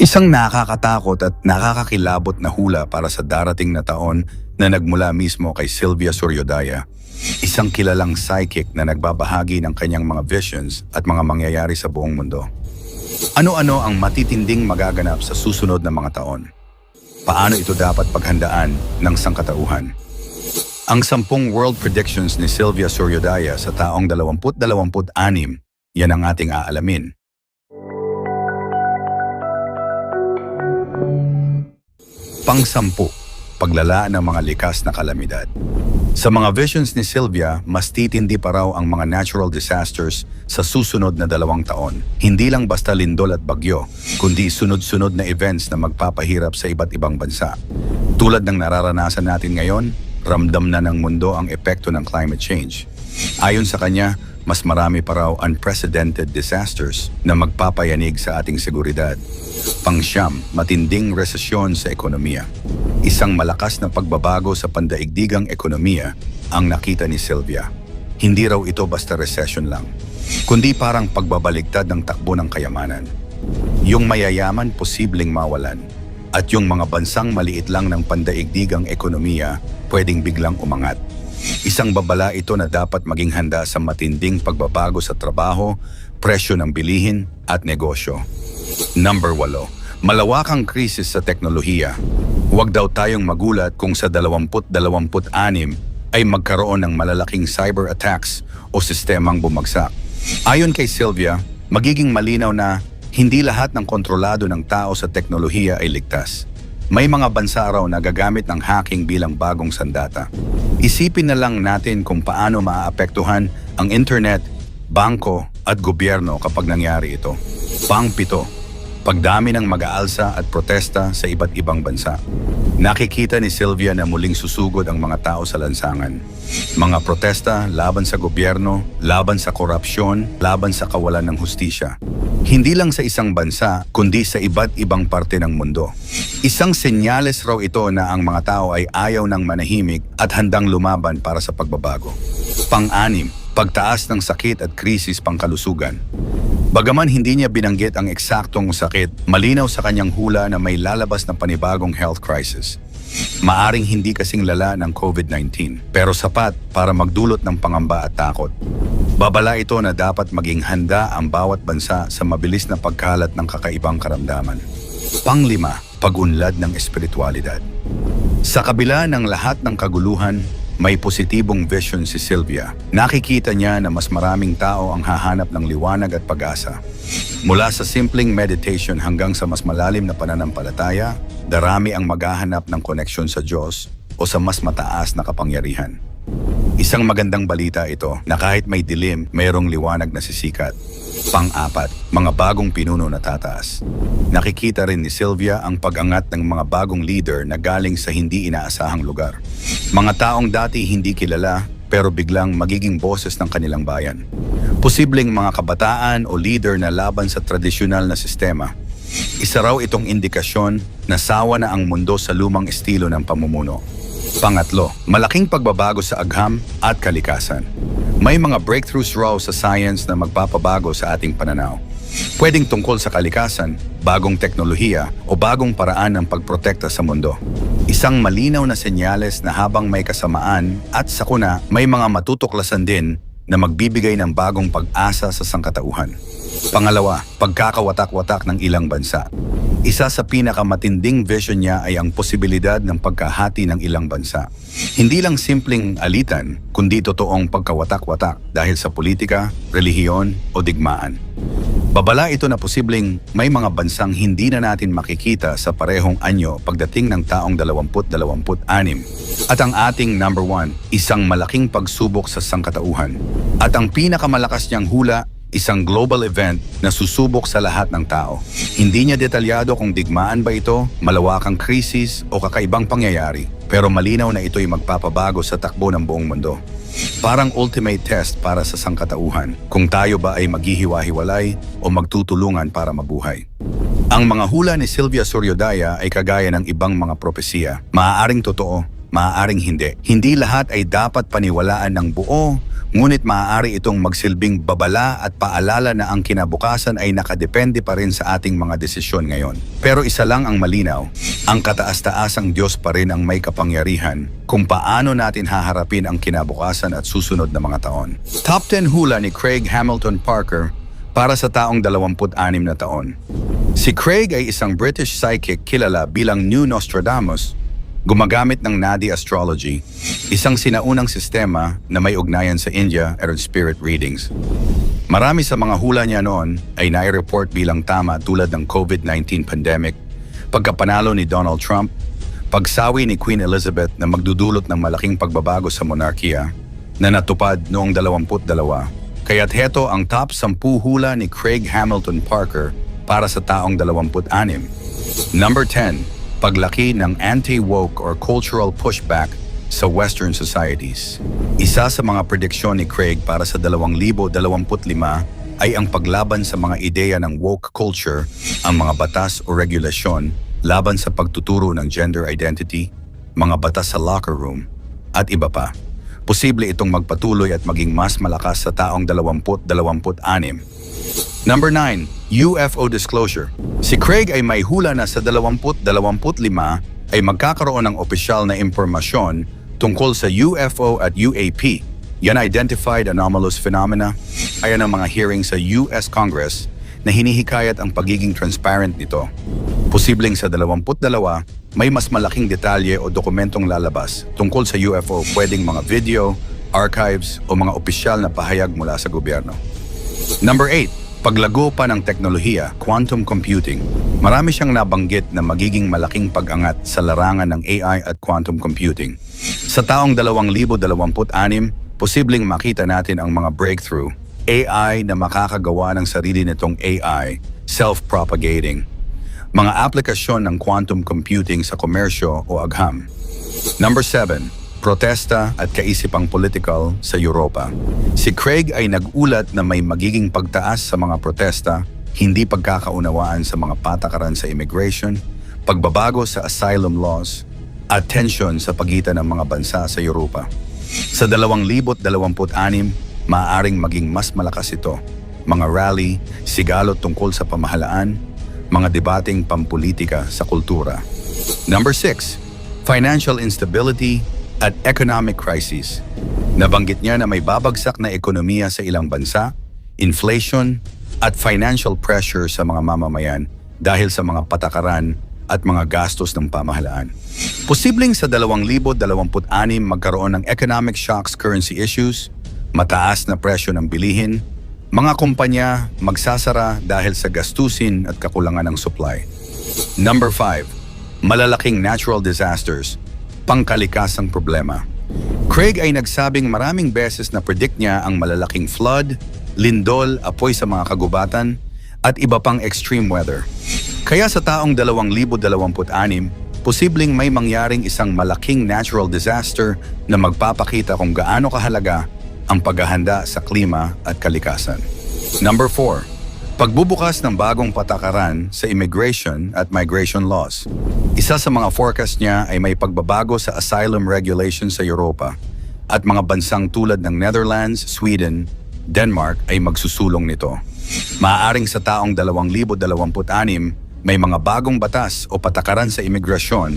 Isang nakakatakot at nakakakilabot na hula para sa darating na taon na nagmula mismo kay Sylvia Suryodaya. Isang kilalang psychic na nagbabahagi ng kanyang mga visions at mga mangyayari sa buong mundo. Ano-ano ang matitinding magaganap sa susunod na mga taon? Paano ito dapat paghandaan ng sangkatauhan? Ang sampung world predictions ni Sylvia Suryodaya sa taong 2026, yan ang ating aalamin. Pangsampu, paglala ng mga likas na kalamidad. Sa mga visions ni Sylvia, mas titindi pa raw ang mga natural disasters sa susunod na dalawang taon. Hindi lang basta lindol at bagyo, kundi sunod-sunod na events na magpapahirap sa iba't ibang bansa. Tulad ng nararanasan natin ngayon, ramdam na ng mundo ang epekto ng climate change. Ayon sa kanya, mas marami pa raw unprecedented disasters na magpapayanig sa ating seguridad. Pangsyam, matinding resesyon sa ekonomiya. Isang malakas na pagbabago sa pandaigdigang ekonomiya ang nakita ni Sylvia. Hindi raw ito basta recession lang, kundi parang pagbabaligtad ng takbo ng kayamanan. Yung mayayaman posibleng mawalan at yung mga bansang maliit lang ng pandaigdigang ekonomiya pwedeng biglang umangat. Isang babala ito na dapat maging handa sa matinding pagbabago sa trabaho, presyo ng bilihin at negosyo. Number 8. Malawakang krisis sa teknolohiya. Huwag daw tayong magulat kung sa 2026 ay magkaroon ng malalaking cyber attacks o sistemang bumagsak. Ayon kay Sylvia, magiging malinaw na hindi lahat ng kontrolado ng tao sa teknolohiya ay ligtas. May mga bansa raw na gagamit ng hacking bilang bagong sandata. Isipin na lang natin kung paano maaapektuhan ang internet, bangko at gobyerno kapag nangyari ito. Pangpito, pagdami ng mag-aalsa at protesta sa iba't ibang bansa. Nakikita ni Sylvia na muling susugod ang mga tao sa lansangan. Mga protesta laban sa gobyerno, laban sa korupsyon, laban sa kawalan ng hustisya. Hindi lang sa isang bansa, kundi sa iba't ibang parte ng mundo. Isang senyales raw ito na ang mga tao ay ayaw ng manahimik at handang lumaban para sa pagbabago. Pang-anim, pagtaas ng sakit at krisis pangkalusugan. Bagaman hindi niya binanggit ang eksaktong sakit, malinaw sa kanyang hula na may lalabas na panibagong health crisis. Maaring hindi kasing lala ng COVID-19, pero sapat para magdulot ng pangamba at takot. Babala ito na dapat maging handa ang bawat bansa sa mabilis na pagkalat ng kakaibang karamdaman. Panglima, pagunlad ng espiritualidad. Sa kabila ng lahat ng kaguluhan, may positibong vision si Sylvia. Nakikita niya na mas maraming tao ang hahanap ng liwanag at pag-asa. Mula sa simpleng meditation hanggang sa mas malalim na pananampalataya, darami ang maghahanap ng koneksyon sa Diyos o sa mas mataas na kapangyarihan. Isang magandang balita ito na kahit may dilim, mayroong liwanag na sisikat. Pang-apat, mga bagong pinuno na tataas. Nakikita rin ni Sylvia ang pag-angat ng mga bagong leader na galing sa hindi inaasahang lugar. Mga taong dati hindi kilala pero biglang magiging boses ng kanilang bayan. Posibleng mga kabataan o leader na laban sa tradisyonal na sistema. Isa raw itong indikasyon na sawa na ang mundo sa lumang estilo ng pamumuno. Pangatlo, malaking pagbabago sa agham at kalikasan. May mga breakthroughs raw sa science na magpapabago sa ating pananaw. Pwedeng tungkol sa kalikasan, bagong teknolohiya o bagong paraan ng pagprotekta sa mundo. Isang malinaw na senyales na habang may kasamaan at sakuna, may mga matutuklasan din na magbibigay ng bagong pag-asa sa sangkatauhan. Pangalawa, pagkakawatak-watak ng ilang bansa. Isa sa pinakamatinding vision niya ay ang posibilidad ng pagkahati ng ilang bansa. Hindi lang simpleng alitan, kundi totoong pagkawatak-watak dahil sa politika, relihiyon o digmaan. Babala ito na posibleng may mga bansang hindi na natin makikita sa parehong anyo pagdating ng taong 2026. At ang ating number one, isang malaking pagsubok sa sangkatauhan. At ang pinakamalakas niyang hula, isang global event na susubok sa lahat ng tao. Hindi niya detalyado kung digmaan ba ito, malawakang krisis o kakaibang pangyayari, pero malinaw na ito'y magpapabago sa takbo ng buong mundo. Parang ultimate test para sa sangkatauhan kung tayo ba ay maghihiwa-hiwalay o magtutulungan para mabuhay. Ang mga hula ni Sylvia Suryodaya ay kagaya ng ibang mga propesiya. Maaaring totoo, maaaring hindi. Hindi lahat ay dapat paniwalaan ng buo, Ngunit maaari itong magsilbing babala at paalala na ang kinabukasan ay nakadepende pa rin sa ating mga desisyon ngayon. Pero isa lang ang malinaw, ang kataas-taasang Diyos pa rin ang may kapangyarihan kung paano natin haharapin ang kinabukasan at susunod na mga taon. Top 10 hula ni Craig Hamilton Parker para sa taong 26 na taon. Si Craig ay isang British psychic kilala bilang New Nostradamus Gumagamit ng Nadi Astrology, isang sinaunang sistema na may ugnayan sa India at spirit readings. Marami sa mga hula niya noon ay nai-report bilang tama tulad ng COVID-19 pandemic, pagkapanalo ni Donald Trump, pagsawi ni Queen Elizabeth na magdudulot ng malaking pagbabago sa monarkiya na natupad noong 22. Kaya't heto ang top 10 hula ni Craig Hamilton Parker para sa taong 26. Number 10 paglaki ng anti-woke or cultural pushback sa Western societies. Isa sa mga prediksyon ni Craig para sa 2025 ay ang paglaban sa mga ideya ng woke culture, ang mga batas o regulasyon laban sa pagtuturo ng gender identity, mga batas sa locker room, at iba pa. Posible itong magpatuloy at maging mas malakas sa taong 2026 Number 9, UFO disclosure. Si Craig ay may hula na sa 20-25 ay magkakaroon ng opisyal na impormasyon tungkol sa UFO at UAP. Yan Identified Anomalous Phenomena ayan ang mga hearing sa US Congress na hinihikayat ang pagiging transparent nito. Posibleng sa 22, may mas malaking detalye o dokumentong lalabas tungkol sa UFO pwedeng mga video, archives o mga opisyal na pahayag mula sa gobyerno. Number 8, Paglago pa ng teknolohiya, quantum computing, marami siyang nabanggit na magiging malaking pag-angat sa larangan ng AI at quantum computing. Sa taong 2026, posibleng makita natin ang mga breakthrough, AI na makakagawa ng sarili nitong AI, self-propagating, mga aplikasyon ng quantum computing sa komersyo o agham. Number 7, protesta at kaisipang political sa Europa. Si Craig ay nagulat na may magiging pagtaas sa mga protesta, hindi pagkakaunawaan sa mga patakaran sa immigration, pagbabago sa asylum laws, at tension sa pagitan ng mga bansa sa Europa. Sa 2026, maaaring maging mas malakas ito. Mga rally, sigalot tungkol sa pamahalaan, mga debating pampolitika sa kultura. Number 6, financial instability at economic crisis. Nabanggit niya na may babagsak na ekonomiya sa ilang bansa, inflation, at financial pressure sa mga mamamayan dahil sa mga patakaran at mga gastos ng pamahalaan. Posibleng sa 2026 magkaroon ng economic shocks currency issues, mataas na presyo ng bilihin, mga kumpanya magsasara dahil sa gastusin at kakulangan ng supply. Number 5. Malalaking natural disasters pangkalikasang problema. Craig ay nagsabing maraming beses na predict niya ang malalaking flood, lindol, apoy sa mga kagubatan, at iba pang extreme weather. Kaya sa taong 2026, posibleng may mangyaring isang malaking natural disaster na magpapakita kung gaano kahalaga ang paghahanda sa klima at kalikasan. Number 4 Pagbubukas ng bagong patakaran sa immigration at migration laws. Isa sa mga forecast niya ay may pagbabago sa asylum regulations sa Europa at mga bansang tulad ng Netherlands, Sweden, Denmark ay magsusulong nito. Maaaring sa taong 2026 may mga bagong batas o patakaran sa imigrasyon,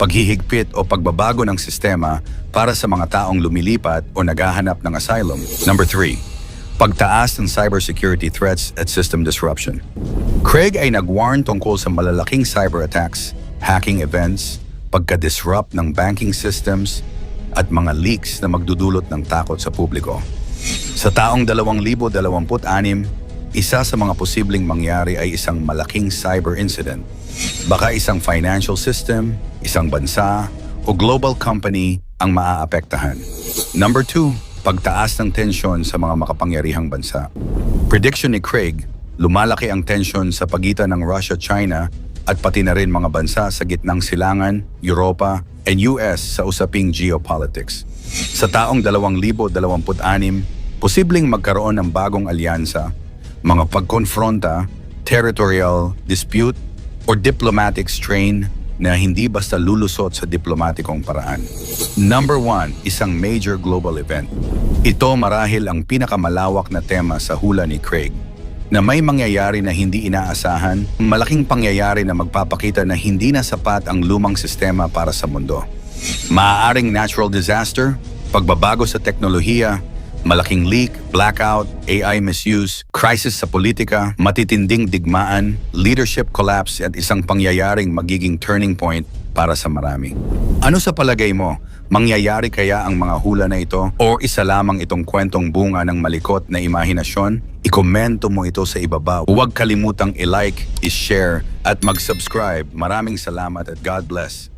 paghihigpit o pagbabago ng sistema para sa mga taong lumilipat o naghahanap ng asylum. Number 3 pagtaas ng cybersecurity threats at system disruption. Craig ay nag-warn tungkol sa malalaking cyber attacks, hacking events, pagka-disrupt ng banking systems, at mga leaks na magdudulot ng takot sa publiko. Sa taong 2026, isa sa mga posibleng mangyari ay isang malaking cyber incident. Baka isang financial system, isang bansa, o global company ang maaapektahan. Number 2, pagtaas ng tensyon sa mga makapangyarihang bansa. Prediction ni Craig, lumalaki ang tensyon sa pagitan ng Russia-China at pati na rin mga bansa sa gitnang silangan, Europa, and US sa usaping geopolitics. Sa taong 2026, posibleng magkaroon ng bagong alyansa, mga pagkonfronta, territorial dispute, or diplomatic strain na hindi basta lulusot sa diplomatikong paraan. Number one, isang major global event. Ito marahil ang pinakamalawak na tema sa hula ni Craig na may mangyayari na hindi inaasahan, malaking pangyayari na magpapakita na hindi na sapat ang lumang sistema para sa mundo. Maaaring natural disaster, pagbabago sa teknolohiya, malaking leak, blackout, AI misuse, crisis sa politika, matitinding digmaan, leadership collapse at isang pangyayaring magiging turning point para sa marami. Ano sa palagay mo? Mangyayari kaya ang mga hula na ito o isa lamang itong kwentong bunga ng malikot na imahinasyon? Ikomento mo ito sa ibaba. Huwag kalimutang i-like, i-share at mag-subscribe. Maraming salamat at God bless.